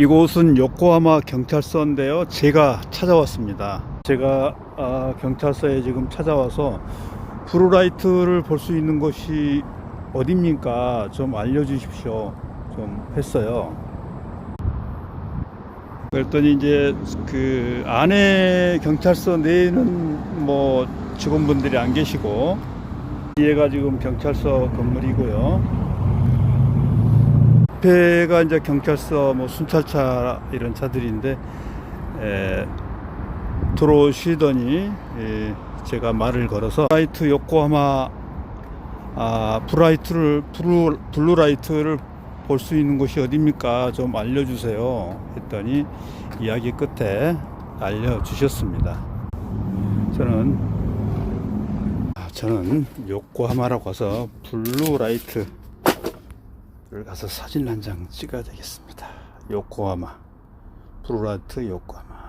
이곳은 요코하마 경찰서인데요. 제가 찾아왔습니다. 제가 아, 경찰서에 지금 찾아와서 브루라이트를 볼 수 있는 곳이 어딥니까? 좀 알려주십시오. 좀 했어요. 그랬더니 이제 그 안에 경찰서 내에는 뭐 직원분들이 안 계시고 뒤에가 지금 경찰서 건물이고요. 앞에가 이제 경찰서 뭐 순찰차 이런 차들인데 에, 들어오시더니 에, 제가 말을 걸어서 브라이트 요코하마 아 브라이트를 블루 블루라이트를 볼 수 있는 곳이 어디입니까? 좀 알려주세요. 했더니 이야기 끝에 알려주셨습니다. 저는 아, 저는 요코하마라고 가서 블루라이트 를 가서 사진 한 장 찍어야 되겠습니다. 요코하마. 브루라트 요코하마.